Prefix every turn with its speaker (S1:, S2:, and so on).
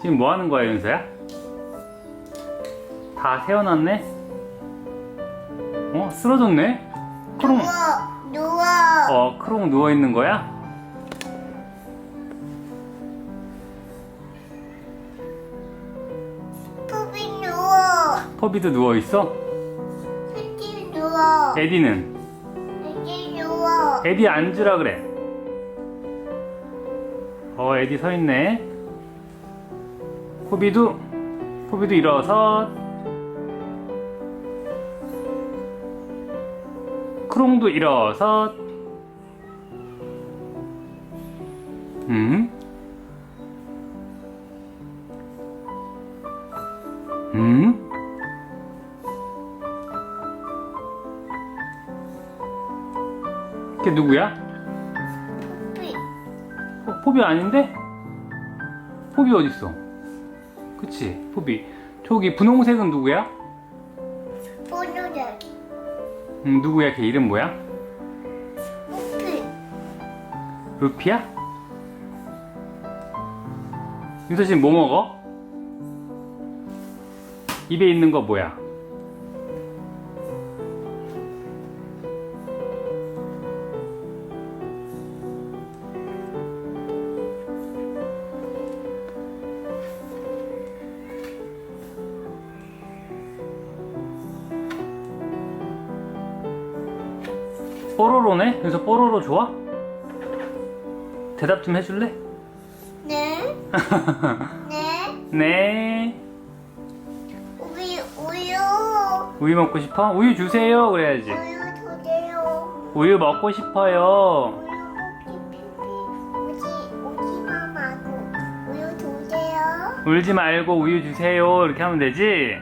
S1: 지금 뭐 하는 거야, 윤서야? 다 세워놨네? 어, 쓰러졌네? 크롱,
S2: 누워 누워
S1: 어, 크롱 누워있는 거야?
S2: 푸비 누워
S1: 포비도 누워있어?
S2: 푸비 누워
S1: 에디는?
S2: 애기 누워
S1: 에디 앉으라 그래. 어, 에디 서 있네. 포비도, 포비도 일어서. 크롱도 일어서. 음? 음? 걔 누구야? 포비 아닌데? 포비 어딨어? 그치 포비 저기 분홍색은 누구야?
S2: 보조개
S1: 음, 누구야 걔 이름 뭐야?
S2: 푸비
S1: 루피야? 윤서 지금 뭐 먹어? 입에 있는 거 뭐야? 뽀로로네? 그래서 뽀로로 좋아? 대답 좀 해줄래?
S2: 네? 네?
S1: 네.
S2: 우리 우유
S1: 우유 먹고 싶어? 우유 주세요. 그래야지.
S2: 우유 주세요
S1: 우유 먹고 싶어요.
S2: 우유 피피 오지 오지마 마고 우유 주세요
S1: 울지 말고 우유 주세요. 이렇게 하면 되지?